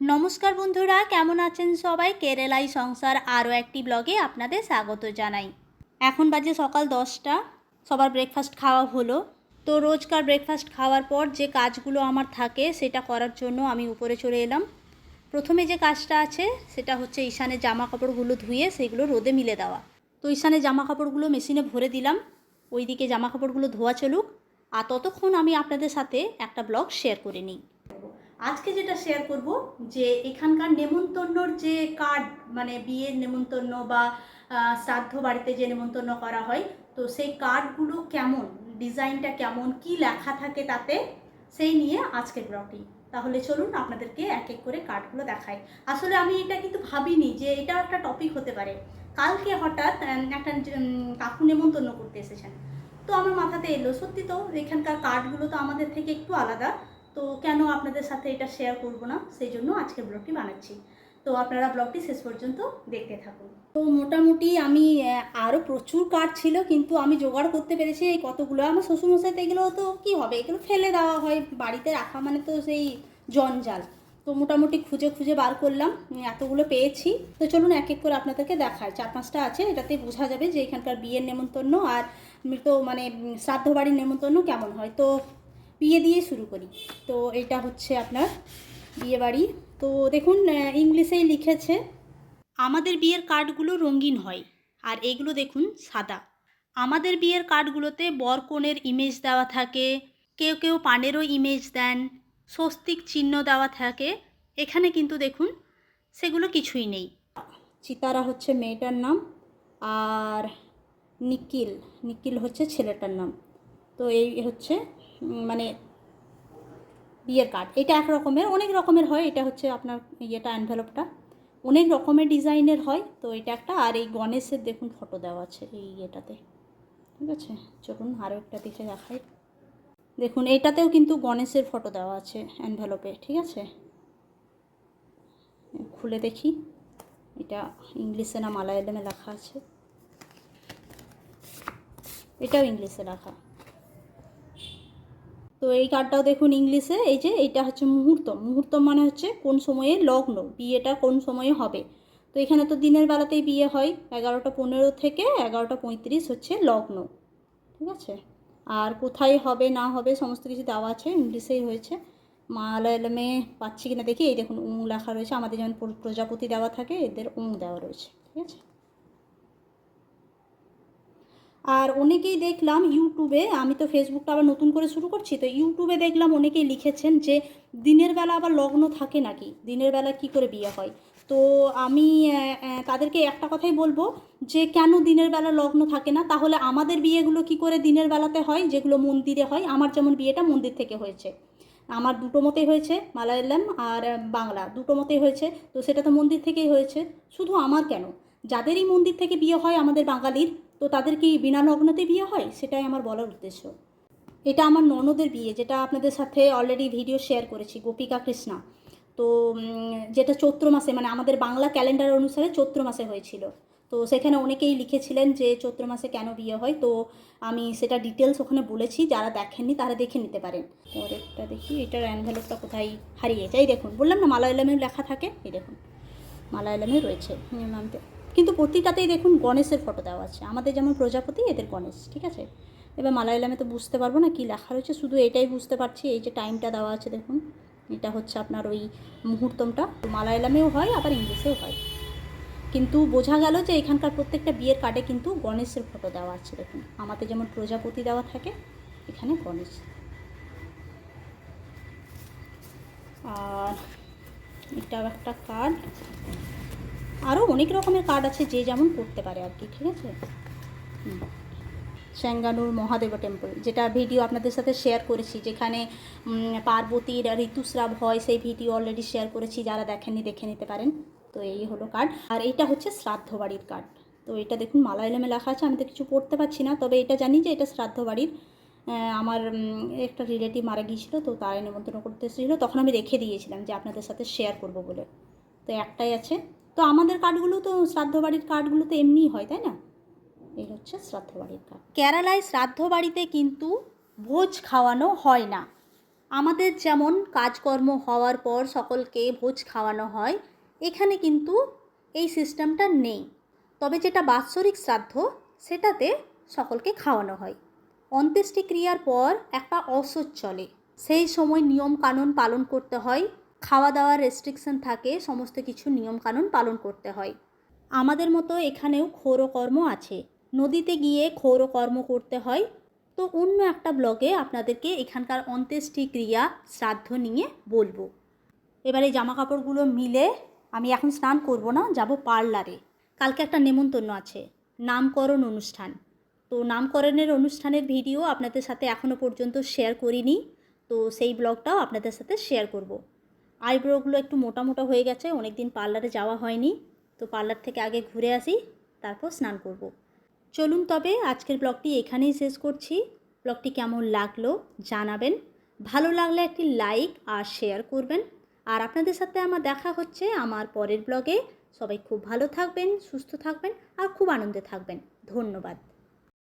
নমস্কার বন্ধুরা, কেমন আছেন সবাই? কেরালাই সংসার আরও একটি ব্লগে আপনাদের স্বাগত জানাই। এখন বাজে সকাল দশটা, সবার ব্রেকফাস্ট খাওয়া হলো। তো রোজকার ব্রেকফাস্ট খাওয়ার পর যে কাজগুলো আমার থাকে, সেটা করার জন্য আমি উপরে চলে এলাম। প্রথমে যে কাজটা আছে, সেটা হচ্ছে ঈশানের জামা কাপড়গুলো ধুয়ে সেগুলো রোদে মিলে দেওয়া। তো ঈশানের জামা কাপড়গুলো মেশিনে ভরে দিলাম, ওইদিকে জামা কাপড়গুলো ধোয়া চলুক। আর ততক্ষণ আমি আপনাদের সাথে একটা ব্লগ শেয়ার করে নিই। আজকে যেটা শেয়ার করব যে এখানকার নেমন্তন্নর যে কার্ড মানে বিয়ের নেমন্তন্ন বা শ্রাদ্ধ বাড়িতে যে নেমন্তন্ন করা হয়, তো সেই কার্ডগুলো কেমন? ডিজাইনটা কেমন? কি লেখা থাকে তাতে? সেই নিয়ে আজকের ব্লগটি তাহলে চলুন আপনাদেরকে এক এক করে কার্ডগুলো দেখাই। আসলে আমি এটা কিন্তু ভাবিনি যে এটা একটা টপিক হতে পারে। কালকে হঠাৎ একটা কাকু নেমন্তন্ন করতে এসেছেন। তো আমার মাথাতে এলো, সত্যি তো, এখানকার কার্ডগুলো তো আমাদের থেকে একটু আলাদা। তো কেন আপনাদের সাথে এটা শেয়ার করব না? সেই জন্য আজকের ব্লগটি বানাচ্ছি। তো আপনারা ব্লগটি শেষ পর্যন্ত দেখতে থাকুন। তো মোটামুটি আমি আরও প্রচুর কার্ড ছিল, কিন্তু আমি জোগাড় করতে পেরেছি এই কতগুলো। আমার শ্বশুরমশাই তো এগুলো তো কী হবে? এগুলো ফেলে দেওয়া হয়, বাড়িতে রাখা মানে তো সেই জঞ্জাল। তো মোটামুটি খুঁজে খুঁজে বার করলাম এতগুলো পেয়েছি। তো চলুন এক এক করে আপনাদেরকে দেখায়। চার পাঁচটা আছে এটাতে বোঝা যাবে যে এখানকার বিয়ের নেমন্তন্ন আর তো মানে শ্রাদ্ধ বাড়ির নেমন্তন্ন কেমন হয়। তো বিয়ে দিয়ে শুরু করি। তো এটা হচ্ছে আপনার বিয়ে বাড়ি। তো দেখুন ইংলিশেই লিখেছে, আমাদের বিয়ের কার্ডগুলো রঙিন হয় আর এগুলো দেখুন সাদা। আমাদের বিয়ের কার্ডগুলোতে বর কনের ইমেজ দেওয়া থাকে, কেউ কেউ পানেরও ইমেজ দেন, স্বস্তিক চিহ্ন দেওয়া থাকে। এখানে কিন্তু দেখুন, সেগুলো কিছুই নেই। চিতারা হচ্ছে মেয়েটার নাম আর নিখিল নিখিল হচ্ছে ছেলেটার নাম। তো এই হচ্ছে মানে বিয়ের কার্ড এটা এক রকমের, অনেক রকমের হয়। এটা হচ্ছে আপনার ইয়েটা অ্যানভেলপটা অনেক রকমের ডিজাইনের হয়। তো এটা একটা, আর এই গণেশের দেখুন ফটো দেওয়া আছে এই ইয়েটাতে। ঠিক আছে? চলুন আরও একটা দিকে দেখাই। দেখুন, এটাতেও কিন্তু গণেশের ফটো দেওয়া আছে অ্যানভেলপে ঠিক আছে? খুলে দেখি। এটা ইংলিশে না মালায়ালামে লেখা আছে। এটাও ইংলিশে লেখা। তো এই কার্ডটাও দেখুন ইংলিশে, এই যে এইটা হচ্ছে মুহূর্ত। মুহূর্ত মানে হচ্ছে কোন সময়ে লগ্ন, বিয়েটা কোন সময়ে হবে। তো এখানে তো দিনের বেলাতেই বিয়ে হয়, এগারোটা পনেরো থেকে এগারোটা পঁয়ত্রিশ হচ্ছে লগ্ন। ঠিক আছে? আর কোথায় হবে, না হবে, সমস্ত কিছু দেওয়া আছে, ইংলিশেই হয়েছে। মালায়ালামে পাচ্ছি কিনা দেখি, এই দেখুন উং লেখা রয়েছে, আমাদের যেমন প্রজাপতি দেওয়া থাকে, এদের উং দেওয়া রয়েছে। ঠিক আছে? আর অনেকেই দেখলাম ইউটিউবে আমি তো ফেসবুকটা আবার নতুন করে শুরু করছি, তো ইউটিউবে দেখলাম অনেকেই লিখেছেন যে, দিনের বেলা আবার লগ্ন থাকে নাকি? দিনের বেলা কি করে বিয়ে হয়? তো আমি তাদেরকে একটা কথাই বলব যে, কেন দিনের বেলা লগ্ন থাকে না? তাহলে আমাদের বিয়েগুলো কি করে দিনের বেলাতে হয়? যেগুলো মন্দিরে হয়, আমার যেমন বিয়েটা মন্দির থেকে হয়েছে। আমার দুটো মতেই হয়েছে, মালায়ালাম আর বাংলা। দুটো মতেই হয়েছে, তো সেটা তো মন্দির থেকেই হয়েছে। শুধু আমার কেন? যাদেরই মন্দির থেকে বিয়ে হয় আমাদের বাঙালির তো তাদের কি বিনা লগ্নতে বিয়ে হয়? সেটাই আমার বলার উদ্দেশ্য। এটা আমার ননদের বিয়ে, যেটা আপনাদের সাথে অলরেডি ভিডিও শেয়ার করেছি, গোপিকা কৃষ্ণা। তো যেটা চৈত্র মাসে মানে আমাদের বাংলা ক্যালেন্ডার অনুসারে চৈত্র মাসে হয়েছিল। তো সেখানে অনেকেই লিখেছিলেন যে চৈত্র মাসে কেন বিয়ে হয়। তো আমি সেটা ডিটেলস ওখানে বলেছি, যারা দেখেননি তারা দেখে নিতে পারেন। পরেরটা দেখি, এটার অ্যানভেলপটা কোথায় হারিয়ে এই দেখুন, বললাম না মালায়ালামেও লেখা থাকে। এই দেখুন, মালায়ালামে রয়েছে। নামতে কিন্তু প্রতিটাতেই দেখুন গণেশের ফটো দেওয়া আছে। আমাদের যেমন প্রজাপতি, এদের গণেশ, ঠিক আছে? এবার মালায়ালামে তো বুঝতে পারব না কী লেখা রয়েছে, শুধু এটাই বুঝতে পারছি, এই যে টাইমটা দেওয়া আছে দেখুন। এটা হচ্ছে আপনার ওই মুহূর্তমটা। মালায়ালামেও হয়, আবার ইংলিশেও হয়। কিন্তু বোঝা গেল যে এখানকার প্রত্যেকটা বিয়ের কার্ডে কিন্তু গণেশের ফটো দেওয়া আছে দেখুন। আমাদের যেমন প্রজাপতি দেওয়া থাকে, এখানে গণেশ। আর এটাও একটা কার্ড আরও অনেক রকমের কার্ড আছে যে যেমন করতে পারে আর কি, ঠিক আছে। স্যাঙ্গানুর মহাদেব টেম্পল যেটা ভিডিও আপনাদের সাথে শেয়ার করেছি, যেখানে পার্বতীর ঋতুস্রাব হয়, সেই ভিডিও অলরেডি শেয়ার করেছি, যারা দেখেননি দেখে নিতে পারেন। তো এই হলো কার্ড আর এইটা হচ্ছে শ্রাদ্ধ বাড়ির কার্ড তো এটা দেখুন, মালায়ালামে লেখা আছে, আমি তো কিছু পড়তে পারছি না, তবে এটা জানি যে এটা শ্রাদ্ধ বাড়ির আমার একটা রিলেটিভ মারা গিয়েছিল, তো তারাই নিমন্ত্রণ করতে এসেছিল। তখন আমি রেখে দিয়েছিলাম যে আপনাদের সাথে শেয়ার করব বলে। তো একটাই আছে তো আমাদের কার্ডগুলো তো শ্রাদ্ধ বাড়ির কার্ডগুলো তো এমনিই হয়, তাই না? এই হচ্ছে শ্রাদ্ধ বাড়ির কার্ড কেরালায় শ্রাদ্ধ বাড়িতে কিন্তু ভোজ খাওয়ানো হয় না। আমাদের যেমন কাজকর্ম হওয়ার পর সকলকে ভোজ খাওয়ানো হয়, এখানে কিন্তু এই সিস্টেমটা নেই। তবে যেটা বাৎসরিক শ্রাদ্ধ, সেটাতে সকলকে খাওয়ানো হয়। অন্ত্যেষ্টিক্রিয়ার পর একটা অসহ্য চলে। সেই সময় নিয়ম কানুন পালন করতে হয়। খাওয়া দাওয়ার রেস্ট্রিকশন থাকে, সমস্ত কিছু নিয়ম কানুন পালন করতে হয়। আমাদের মতো এখানেও ক্ষৌরকর্ম আছে। নদীতে গিয়ে ক্ষৌরকর্ম করতে হয়। তো অন্য একটা ব্লগে আপনাদেরকে এখানকার অন্ত্যেষ্টি ক্রিয়া শ্রাদ্ধ নিয়ে বলব। এবারে জামা কাপড়গুলো মিলে আমি এখন স্নান করব না, যাব পার্লারে। কালকে একটা নেমন্তন্ন আছে, নামকরণ অনুষ্ঠান। তো নামকরণের অনুষ্ঠানের ভিডিও আপনাদের সাথে এখনও পর্যন্ত শেয়ার করিনি। তো সেই ব্লগটাও আপনাদের সাথে শেয়ার করব। আইব্রোগুলো একটু মোটা মোটা হয়ে গেছে অনেক দিন পার্লারে যাওয়া হয়নি। তো পার্লার থেকে আগে ঘুরে আসি, তারপর স্নান করব। চলুন তবে আজকের ব্লগটি এখানেই শেষ করছি। ব্লগটি কেমন লাগল জানাবেন। ভালো লাগলে একটি লাইক আর শেয়ার করবেন। আর আপনাদের সাথে আমার দেখা হচ্ছে আমার পরের ব্লগে। সবাই খুব ভালো থাকবেন, সুস্থ থাকবেন আর খুব আনন্দে থাকবেন। ধন্যবাদ।